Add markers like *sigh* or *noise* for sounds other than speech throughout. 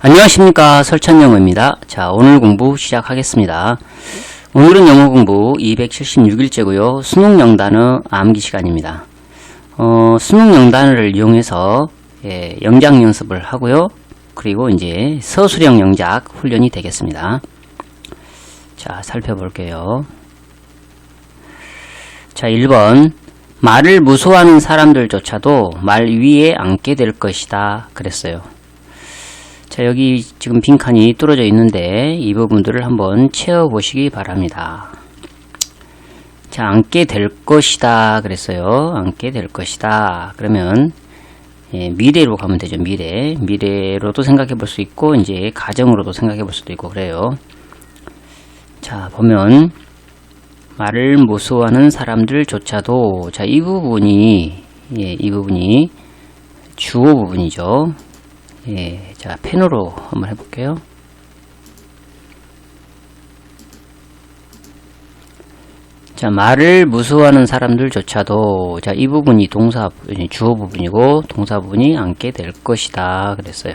안녕하십니까 설찬영어입니다. 자 오늘 공부 시작하겠습니다. 오늘은 영어 공부 276일째고요. 수능 영단어 암기 시간입니다. 어, 수능 영단어를 이용해서 예, 영작 연습을 하고요. 그리고 이제 서술형 영작 훈련이 되겠습니다. 자 살펴볼게요. 자 1번 말을 무서워하는 사람들조차도 말 위에 앉게 될 것이다 그랬어요. 자, 여기 지금 빈칸이 뚫어져 있는데 이 부분들을 한번 채워 보시기 바랍니다. 자, 앉게 될 것이다 그랬어요. 앉게 될 것이다. 그러면 예, 미래로 가면 되죠. 미래. 미래로도 생각해 볼 수 있고 이제 가정으로도 생각해 볼 수도 있고 그래요. 자, 보면 말을 무서워하는 사람들조차도 자, 이 부분이 예, 이 부분이 주어 부분이죠. 예, 자, 펜으로 한번 해볼게요. 자, 말을 무서워하는 사람들조차도, 자, 이 부분이 동사, 주어 부분이고, 동사 부분이 앉게 될 것이다. 그랬어요.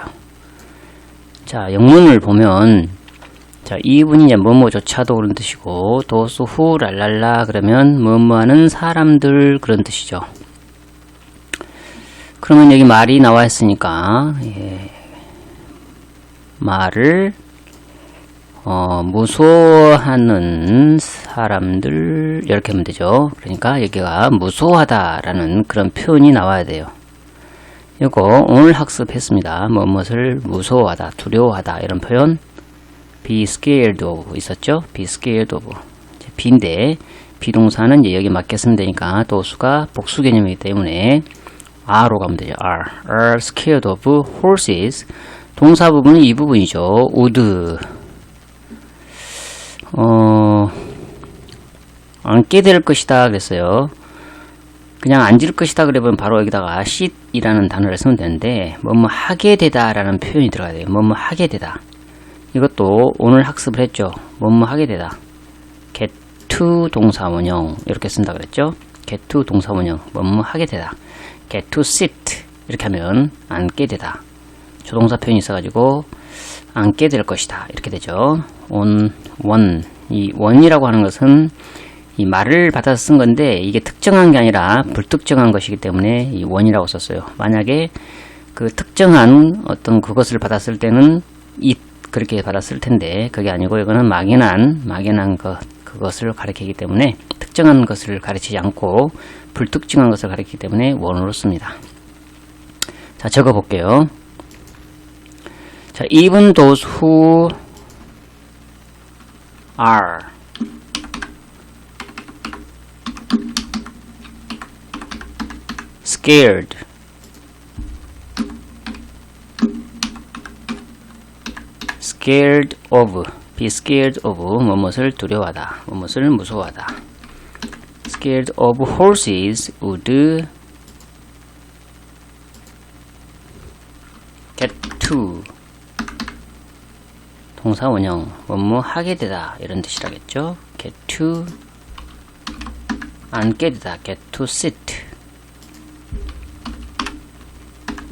자, 영문을 보면, 자, 이 부분이 이제 뭐뭐조차도 그런 뜻이고, 도수 후, 랄랄라, 그러면 뭐뭐 하는 사람들 그런 뜻이죠. 그러면 여기 말이 나와 있으니까 예. 말을 어, 무서워하는 사람들 이렇게 하면 되죠. 그러니까 여기가 무서워하다라는 그런 표현이 나와야 돼요. 이거 오늘 학습했습니다. 뭐뭇을 무서워하다, 두려워하다 이런 표현 be scared of 있었죠? be scared of 비인데 비동사는 이제 여기 맞게 쓰면 되니까 도수가 복수 개념이기 때문에 R로 가면 되죠. R. are scared of horses. 동사 부분은 이 부분이죠. would. 어, 앉게 될 것이다 그랬어요. 그냥 앉을 것이다 그러면 바로 여기다가 sit이라는 단어를 쓰면 되는데 뭐뭐 하게 되다 라는 표현이 들어가야 돼요. 뭐뭐 하게 되다. 이것도 오늘 학습을 했죠. 뭐뭐 하게 되다. get to 동사 원형 이렇게 쓴다 그랬죠. get to 동사 원형 뭐뭐 하게 되다. get to sit 이렇게 하면 앉게 되다. 조동사 표현이 있어가지고 앉게 될 것이다 이렇게 되죠. on one 이 one이라고 하는 것은 이 말을 받아서 쓴 건데 이게 특정한 게 아니라 불특정한 것이기 때문에 이 one이라고 썼어요. 만약에 그 특정한 어떤 그것을 받았을 때는 it 그렇게 받았을 텐데 그게 아니고 이거는 막연한 막연한 것 그것을 가리키기 때문에 특정한 것을 가르치지 않고 불특정한 것을 가리키기 때문에 원으로 씁니다. 자, 적어 볼게요. 자, even those who are scared scared of be scared of 무엇을 두려워하다 무엇을 무서워하다 scared of horses would get to 동사 원형 뭐뭐 하게 되다 이런 뜻이라겠죠 get to 앉게 되다 get to sit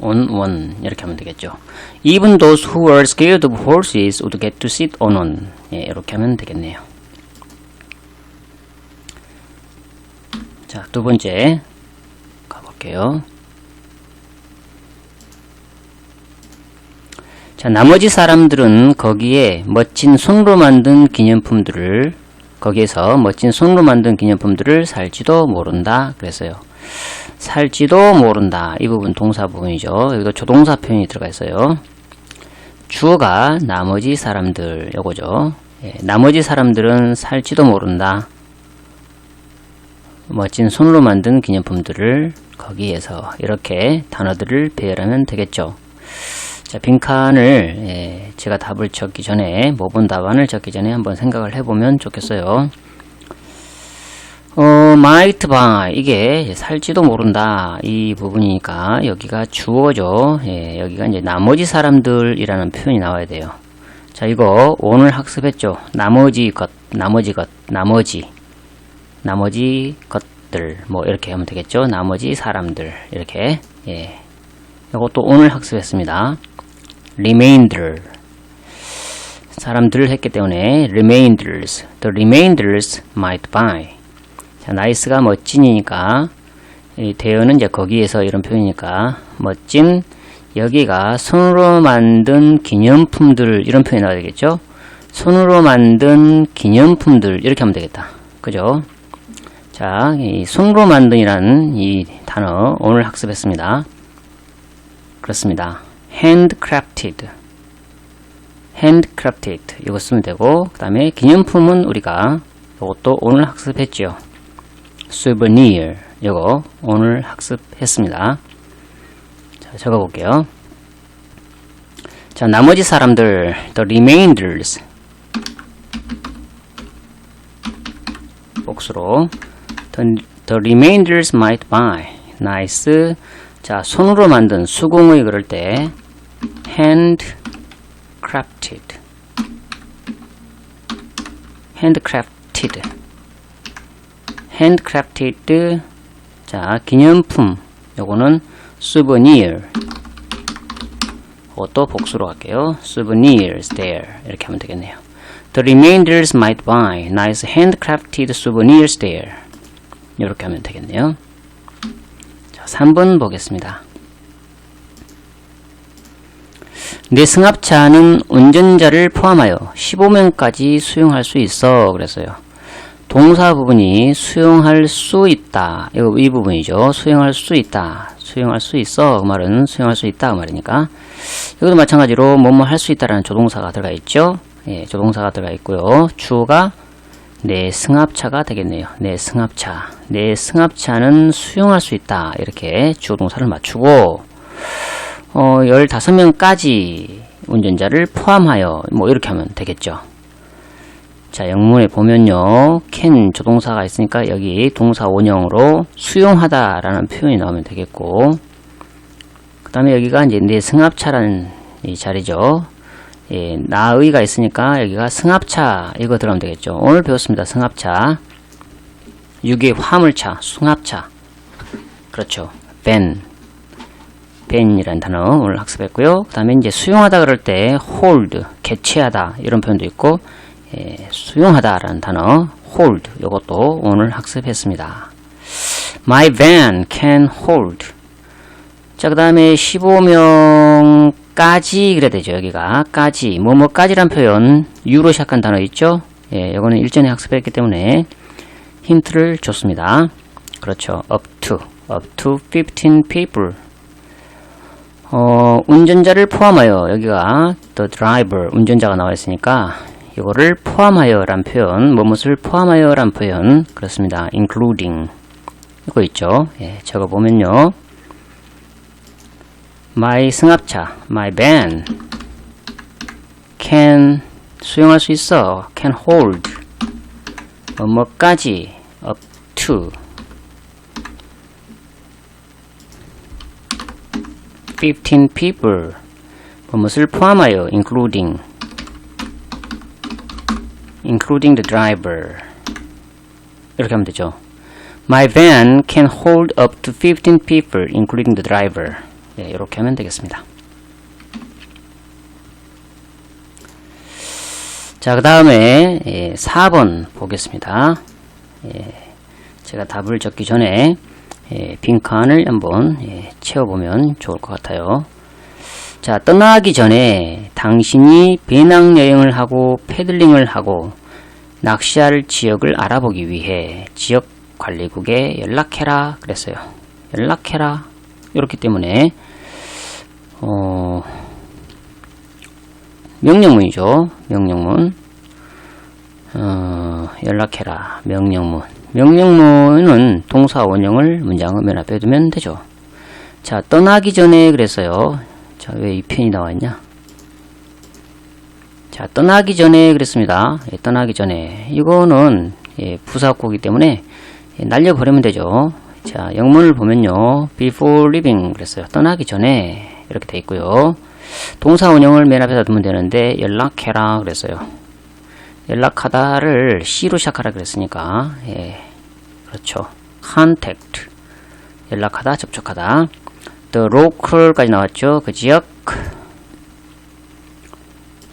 on one 이렇게 하면 되겠죠 even those who were scared of horses would get to sit on one 예, 이렇게 하면 되겠네요 자, 두 번째 가볼게요. 자, 나머지 사람들은 거기에 멋진 손으로 만든 기념품들을 거기에서 멋진 손으로 만든 기념품들을 살지도 모른다. 그랬어요. 살지도 모른다. 이 부분 동사 부분이죠. 여기도 조동사 표현이 들어가 있어요. 주어가 나머지 사람들 요거죠. 예, 나머지 사람들은 살지도 모른다. 멋진 손으로 만든 기념품들을 거기에서 이렇게 단어들을 배열하면 되겠죠. 자, 빈칸을 예, 제가 답을 적기 전에 모분 답안을 적기 전에 한번 생각을 해보면 좋겠어요. 어, might buy 이게 살지도 모른다 이 부분이니까 여기가 주어죠. 예, 여기가 이제 나머지 사람들이라는 표현이 나와야 돼요. 자, 이거 오늘 학습했죠. 나머지 것, 나머지 것, 나머지. 나머지 것들 뭐 이렇게 하면 되겠죠 나머지 사람들 이렇게 예 이것도 오늘 학습했습니다 remainder. 사람들을 했기 때문에 remainders. The remainders might buy. 자, nice가 멋진이니까 이 대어는 이제 거기에서 이런 표현이니까 멋진 여기가 손으로 만든 기념품들 이런 표현이 나와야 되겠죠? 손으로 만든 기념품들 이렇게 하면 되겠다. 그죠? 자, 이 손으로 만든이라는 이 단어 오늘 학습했습니다. 그렇습니다. Handcrafted. handcrafted. 이거 쓰면 되고, 그 다음에 기념품은 우리가 이것도 오늘 학습했죠. souvenir. 이거 오늘 학습했습니다. 자, 적어볼게요. 자, 나머지 사람들, the remainders. 복수로. The, the remainders might buy. nice. 자, 손으로 만든 수공의 그럴 때 handcrafted. handcrafted. handcrafted. 자, 기념품. 요거는 souvenir. 그것도 복수로 할게요. souvenirs there. 이렇게 하면 되겠네요. The remainders might buy nice handcrafted souvenirs there. 이렇게 하면 되겠네요. 자, 3번 보겠습니다. 내 승합차는 운전자를 포함하여 15명까지 수용할 수 있어. 그랬어요. 동사 부분이 수용할 수 있다. 이 부분이죠. 수용할 수 있다. 수용할 수 있어. 그 말은 수용할 수 있다. 그 말이니까. 여기도 마찬가지로 뭐뭐 할 수 있다라는 조동사가 들어가 있죠. 예, 조동사가 들어가 있고요. 주어가 내 승합차가 되겠네요. 내 승합차. 내 승합차는 수용할 수 있다. 이렇게 주어 동사를 맞추고 어, 15명까지 운전자를 포함하여 뭐 이렇게 하면 되겠죠. 자, 영문에 보면요. can 조동사가 있으니까 여기 동사 원형으로 수용하다라는 표현이 나오면 되겠고 그 다음에 여기가 이제 내 승합차라는 이 자리죠. 예, 나의가 있으니까 여기가 승합차 이거 들어가면 되겠죠. 오늘 배웠습니다. 승합차. 유기의 화물차, 승합차. 그렇죠. Van이라는 단어 오늘 학습했고요. 그 다음에 이제 수용하다 그럴 때 hold, 개체하다 이런 표현도 있고 예, 수용하다라는 단어 hold 이것도 오늘 학습했습니다. My van can hold. 자, 그 다음에 15명까지 그래야 되죠. 여기가 까지 뭐뭐까지란 표현 유로 시작한 단어 있죠. 예, 이거는 일전에 학습했기 때문에 힌트를 줬습니다. 그렇죠. up to up to 15 people. 어, 운전자를 포함하여 여기가 the driver 운전자가 나와 있으니까 이거를 포함하여 란 표현, 뭐뭇을 포함하여 란 표현 그렇습니다. including 이거 있죠. 예, 적어 보면요. my 승합차, my van can 수용할 수 있어. can hold 뭐뭐까지 up to 15 people 뭐뭇을 포함하여 including including the driver 이렇게 하면 되죠. My van can hold up to 15 people including the driver 네, 이렇게 하면 되겠습니다. 자, 그 다음에 예, 4번 보겠습니다. 예, 제가 답을 적기 전에 예, 빈칸을 한번 예, 채워보면 좋을 것 같아요. 자, 떠나기 전에 당신이 배낭여행을 하고 패들링을 하고 낚시할 지역을 알아보기 위해 지역 관리국에 연락해라 그랬어요. 연락해라. 이렇기 때문에 어, 명령문이죠. 명령문. 어, 연락해라. 명령문. 명령문은 동사 원형을 문장의 맨 앞에 두면 되죠. 자, 떠나기 전에 그랬어요. 자, 왜 이 편이 나왔냐? 자, 떠나기 전에 그랬습니다. 예, 떠나기 전에. 이거는 예, 부사구이기 때문에 예, 날려버리면 되죠. 자, 영문을 보면요. before leaving 그랬어요. 떠나기 전에 이렇게 돼 있고요. 동사 원형을 맨 앞에다 두면 되는데 연락해라 그랬어요. 연락하다를 C로 시작하라 그랬으니까 예, 그렇죠. contact 연락하다, 접촉하다. the local까지 나왔죠. 그 지역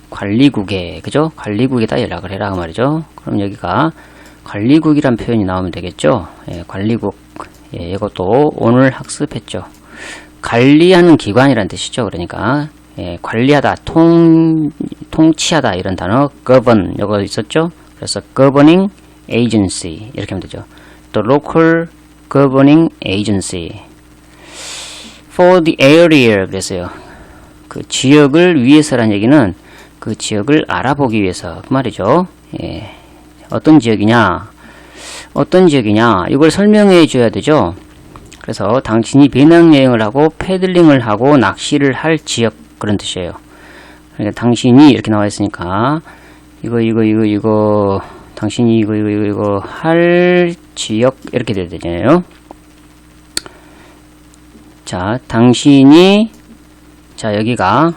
관리국에 그죠? 관리국에다 연락을 해라 그 말이죠. 그럼 여기가 관리국이란 표현이 나오면 되겠죠. 예, 관리국. 예, 이것도 오늘 학습했죠. 관리하는 기관이란 뜻이죠. 그러니까 예, 관리하다, 통 통치하다 이런 단어 govern 이거 있었죠. 그래서 governing agency 이렇게 하면 되죠. 또 local governing agency for the area 그랬어요. 그 지역을 위해서란 얘기는 그 지역을 알아보기 위해서 그 말이죠. 예. 어떤 지역이냐? 어떤 지역이냐? 이걸 설명해 줘야 되죠. 그래서 당신이 배낭여행을 하고 패들링을 하고 낚시를 할 지역 그런 뜻이에요. 그러니까 당신이 이렇게 나와 있으니까 이거 이거 이거 이거 당신이 이거 이거 이거 이거 할 지역 이렇게 돼야 되잖아요. 자, 당신이 자 여기가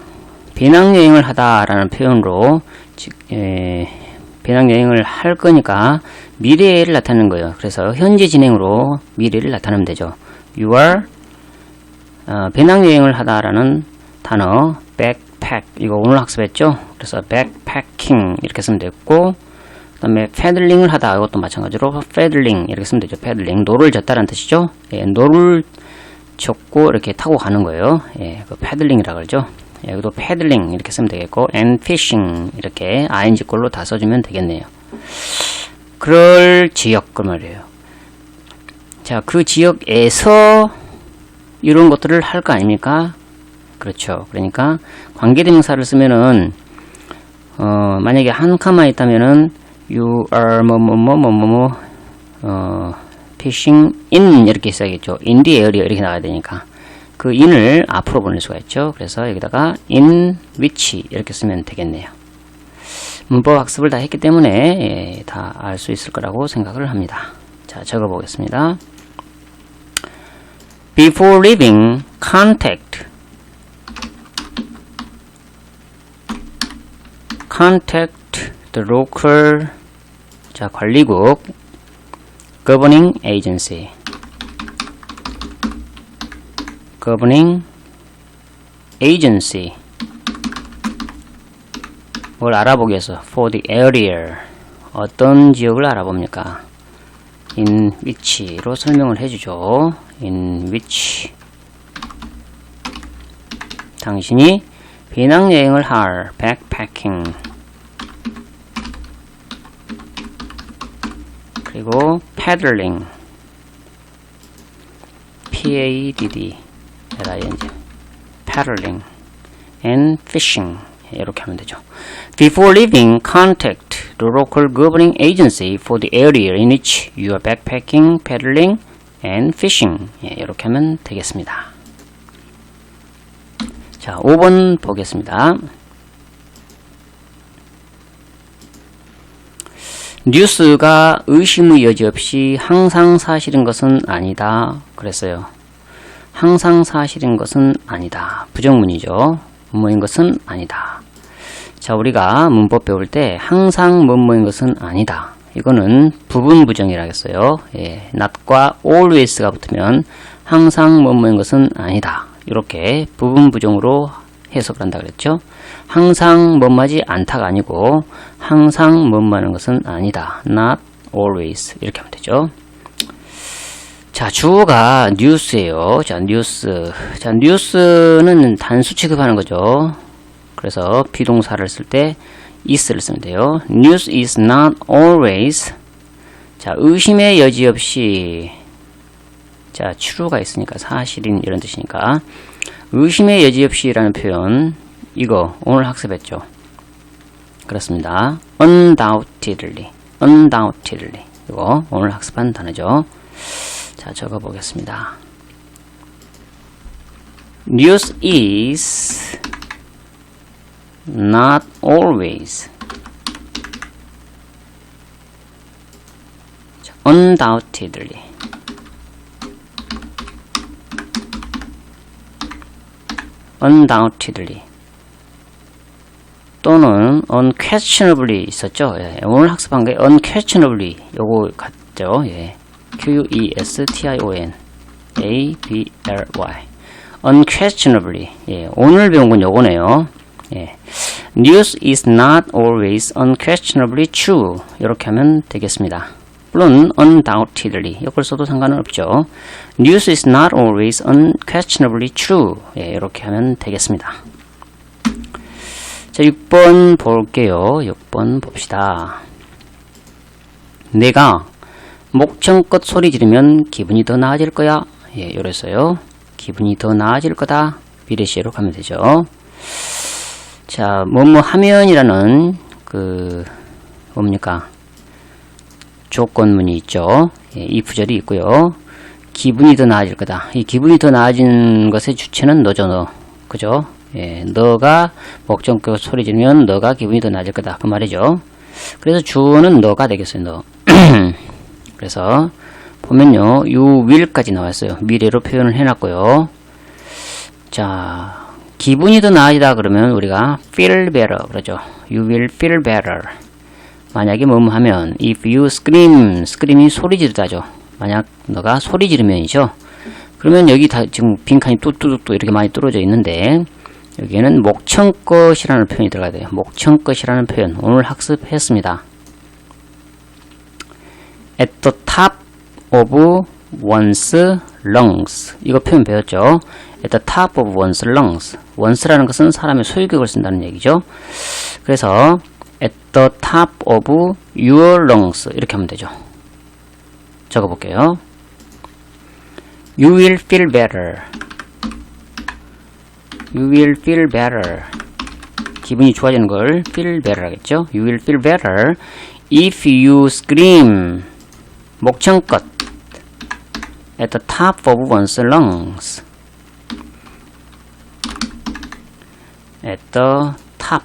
배낭여행을 하다라는 표현으로 지- 에, 배낭여행을 할 거니까 미래를 나타내는 거예요. 그래서 현재 진행으로 미래를 나타내면 되죠. You are 어, 배낭여행을 하다라는 단어 backpack 이거 오늘 학습했죠. 그래서 backpacking 이렇게 쓰면 됐고 그 다음에 패들링을 하다 이것도 마찬가지로 패들링 이렇게 쓰면 되죠. 패들링 노를 젓다라는 뜻이죠. 예, 노를 젓고 이렇게 타고 가는 거예요. 예, 그 패들링이라 그러죠. 예, 여기도 패들링 이렇게 쓰면 되겠고 and fishing 이렇게 ing 꼴로 다 써주면 되겠네요. 그럴 지역 그 말이에요. 자, 그 지역에서 이런 것들을 할 거 아닙니까? 그렇죠. 그러니까 관계대명사를 쓰면은 어, 만약에 한 칸만 있다면은 you are 뭐뭐뭐뭐뭐 어, fishing in 이렇게 써야겠죠. in the area 이렇게 나가야 되니까 그 in을 앞으로 보낼 수가 있죠. 그래서 여기다가 in which 이렇게 쓰면 되겠네요. 문법 학습을 다 했기 때문에 예, 다알 수 있을 거라고 생각을 합니다. 자, 적어 보겠습니다. Before leaving, contact contact the local 자, 관리국 governing agency governing agency 뭘 위해서 for the area 어떤 지역을 알아봅니까? in which로 설명을 해주죠. in which 당신이 배낭여행을 할 backpacking 그리고 paddling p-a-d-d l-i-n-g paddling and fishing 이렇게 하면 되죠. Before leaving, contact the local governing agency for the area in which you are backpacking, paddling, and fishing. 예, 이렇게 하면 되겠습니다. 자, 5번 보겠습니다. 뉴스가 의심의 여지 없이 항상 사실인 것은 아니다. 그랬어요. 항상 사실인 것은 아니다. 부정문이죠. 뭐인 것은 아니다. 자, 우리가 문법 배울 때 항상 뭐뭐인 것은 아니다. 이거는 부분 부정이라 겠어요. 예, not과 always가 붙으면 항상 뭐뭐인 것은 아니다. 이렇게 부분 부정으로 해석을 한다 그랬죠. 항상 뭐뭐하지 않다가 아니고 항상 뭐뭐하는 것은 아니다. not always 이렇게 하면 되죠. 자, 주어가 뉴스예요. 자, 뉴스. 자, 뉴스는 단수 취급하는 거죠. 그래서 비동사를 쓸 때 is를 쓰면 돼요. News is not always. 자, 의심의 여지 없이. 자, true가 있으니까 사실인 이런 뜻이니까. 의심의 여지 없이라는 표현. 이거 오늘 학습했죠. 그렇습니다. undoubtedly. undoubtedly. 이거 오늘 학습한 단어죠. 자, 적어 보겠습니다. News is not always 자, undoubtedly undoubtedly 또는 unquestionably 있었죠. 예, 오늘 학습한 게 unquestionably 요거 같죠. 예. Q-U-E-S-T-I-O-N A-B-L-Y unquestionably 예, 오늘 배운 건 요거네요. 예. News is not always unquestionably true. 이렇게 하면 되겠습니다. 물론 undoubtedly 이걸 써도 상관은 없죠. News is not always unquestionably true. 예, 이렇게 하면 되겠습니다. 자, 6번 볼게요. 6번 봅시다. 내가 목청껏 소리 지르면 기분이 더 나아질 거야. 예, 이랬어요. 기분이 더 나아질 거다. 미래시로 가면 되죠. 자, 뭐뭐 하면이라는 그 뭡니까? 조건문이 있죠. 예, 이 부절이 있고요. 기분이 더 나아질 거다. 이 기분이 더 나아진 것의 주체는 너죠, 너. 그죠? 예, 너가 목청껏 소리 지르면 너가 기분이 더 나아질 거다. 그 말이죠. 그래서 주어는 너가 되겠어요, 너. *clears throat* 그래서 보면요, you will까지 나왔어요. 미래로 표현을 해놨고요. 자, 기분이 더 나아지다 그러면 우리가 feel better 그러죠. You will feel better. 만약에 뭐뭐 하면 if you scream, scream이 소리 지르다죠. 만약 너가 소리 지르면이죠. 그러면 여기 다 지금 빈칸이 뚜뚜뚜 이렇게 많이 뚫어져 있는데 여기에는 목청껏이라는 표현이 들어가야 돼요. 목청껏이라는 표현 오늘 학습했습니다. at the top of one's lungs 이거 표현 배웠죠. at the top of one's lungs one's라는 것은 사람의 소유격을 쓴다는 얘기죠. 그래서 the top of your lungs 이렇게 하면 되죠. 적어볼게요. You will feel better. You will feel better. 기분이 좋아지는 걸 feel better 하겠죠. You will feel better if you scream. 목청껏 at the top of one's lungs. at the top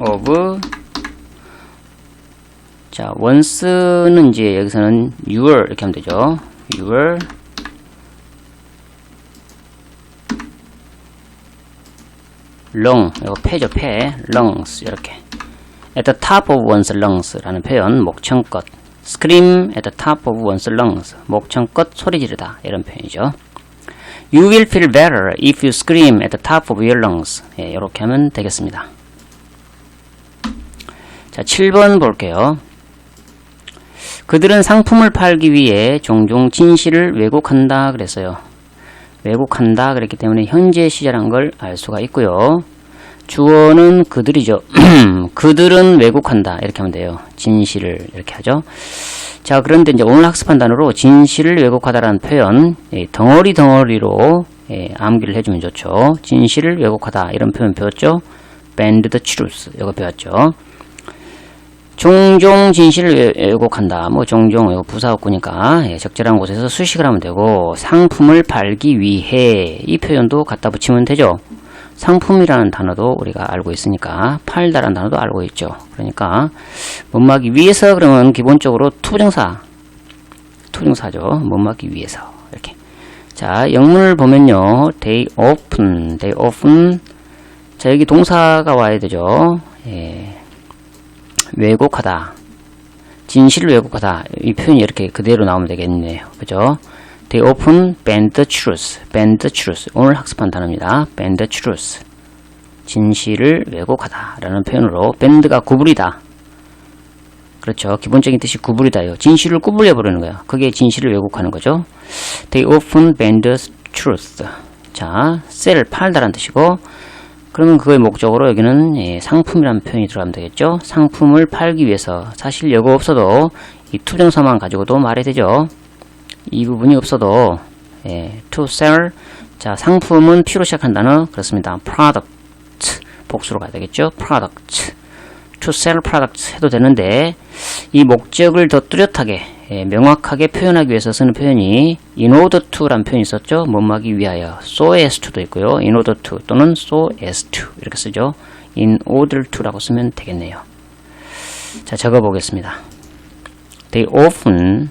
of 자 once는 이제 여기서는 your 이렇게 하면 되죠. your lung 이거 폐죠 폐 lungs 이렇게 at the top of one's lungs라는 표현 목청껏 scream at the top of one's lungs 목청껏 소리 지르다 이런 표현이죠. You will feel better if you scream at the top of your lungs. 예, 이렇게 하면 되겠습니다. 자, 7번 볼게요. 그들은 상품을 팔기 위해 종종 진실을 왜곡한다 그랬어요. 왜곡한다 그랬기 때문에 현재 시제란 걸 알 수가 있고요. 주어는 그들이죠. *clears throat* 그들은 왜곡한다 이렇게 하면 돼요. 진실을 이렇게 하죠. 자 그런데 이제 오늘 학습한 단어로 진실을 왜곡하다라는 표현 예, 덩어리 덩어리로 예, 암기를 해주면 좋죠. 진실을 왜곡하다 이런 표현 배웠죠. bend the truth 이거 배웠죠. 종종 진실을 왜- 왜곡한다. 뭐 종종 이거 부사어구니까 예, 적절한 곳에서 수식을 하면 되고 상품을 팔기 위해 이 표현도 갖다 붙이면 되죠. 상품이라는 단어도 우리가 알고 있으니까 팔다라는 단어도 알고 있죠. 그러니까 못 막기 위해서 그러면 기본적으로 투정사 투정사죠. 못 막기 위해서 이렇게 자 영문을 보면요 they often they often 자 여기 동사가 와야 되죠. 예. 왜곡하다. 진실을 왜곡하다. 이 표현이 이렇게 그대로 나오면 되겠네요. 그죠? They often bend the truth. bend the truth. 오늘 학습한 단어입니다. bend the truth. 진실을 왜곡하다. 라는 표현으로 bend가 구부리다. 그렇죠. 기본적인 뜻이 구부리다요. 진실을 구부려 버리는 거예요. 그게 진실을 왜곡하는 거죠. They often bend the truth. 자, 셀을 팔다라는 뜻이고 그러면 그의 목적으로 여기는 예, 상품이라는 표현이 들어가면 되겠죠. 상품을 팔기 위해서 사실 여거 없어도 이 투정사만 가지고도 말이 되죠. 이 부분이 없어도 예, to sell 자 상품은 P로 시작한 단어 그렇습니다. product 복수로 가야 되겠죠. product to sell product 해도 되는데 이 목적을 더 뚜렷하게 예, 명확하게 표현하기 위해서 쓰는 표현이 in order to라는 표현이 있었죠. 못막이 위하여 so as to도 있고요. in order to 또는 so as to 이렇게 쓰죠. in order to라고 쓰면 되겠네요. 자 적어보겠습니다. They often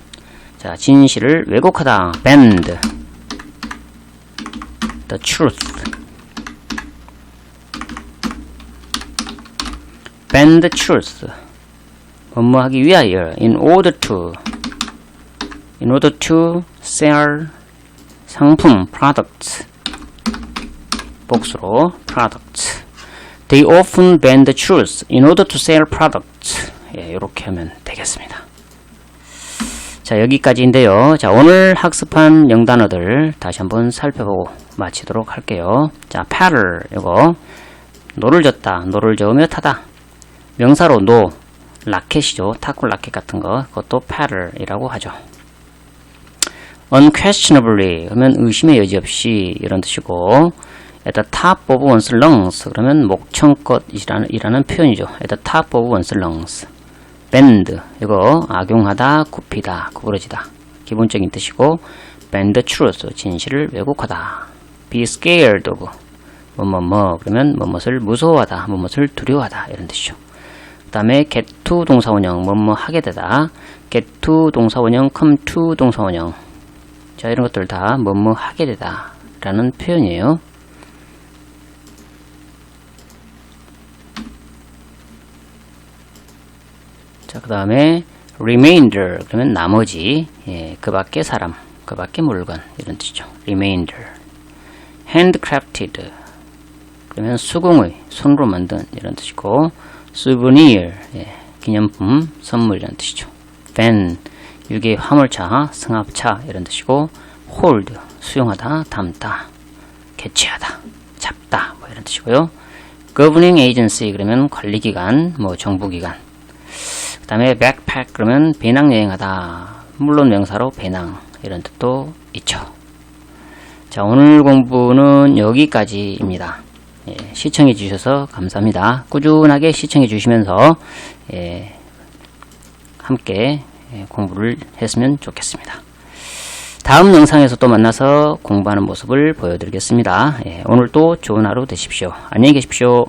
자 진실을 왜곡하다 bend the truth bend the truth 업무하기 위하여 in order to in order to sell 상품 product 복수로 product They often bend the truth in order to sell products. 예, 이렇게 하면 되겠습니다. 자, 여기까지인데요. 자, 오늘 학습한 영단어들 다시 한번 살펴보고 마치도록 할게요. 자, paddle, 이거. 노를 젓다, 노를 저으며 타다. 명사로 노, 라켓이죠. 탁구 라켓 같은 거. 그것도 paddle이라고 하죠. unquestionably, 그러면 의심의 여지 없이 이런 뜻이고, at the top of one's lungs, 그러면 목청껏이라는 이라는 표현이죠. at the top of one's lungs. bend, 이거 악용하다, 굽히다, 구부러지다. 기본적인 뜻이고, bend truth, 진실을 왜곡하다. be scared of, 뭐뭐뭐, 그러면 뭐뭇을 무서워하다, 뭐뭇을 두려워하다, 이런 뜻이죠. 그 다음에 get to 동사원형, 뭐뭐 하게 되다. get to 동사원형, come to 동사원형. 자, 이런 것들 다 뭐뭐 하게 되다. 라는 표현이에요. 자, 그 다음에 remainder 그러면 나머지 예, 그 밖의 사람, 그 밖의 물건 이런 뜻이죠. remainder handcrafted 그러면 수공의 손으로 만든 이런 뜻이고 souvenir 예, 기념품 선물이라는 뜻이죠. fan 유기 화물차, 승합차 이런 뜻이고 hold 수용하다, 담다, 개최하다, 잡다 뭐 이런 뜻이고요. governing agency 그러면 관리기관, 뭐 정부기관 그 다음에 backpack 그러면 배낭여행하다 물론 명사로 배낭 이런 뜻도 있죠 자 오늘 공부는 여기까지입니다 예, 시청해 주셔서 감사합니다. 꾸준하게 시청해 주시면서 예, 함께 예, 공부를 했으면 좋겠습니다. 다음 영상에서 또 만나서 공부하는 모습을 보여드리겠습니다. 예, 오늘도 좋은 하루 되십시오. 안녕히 계십시오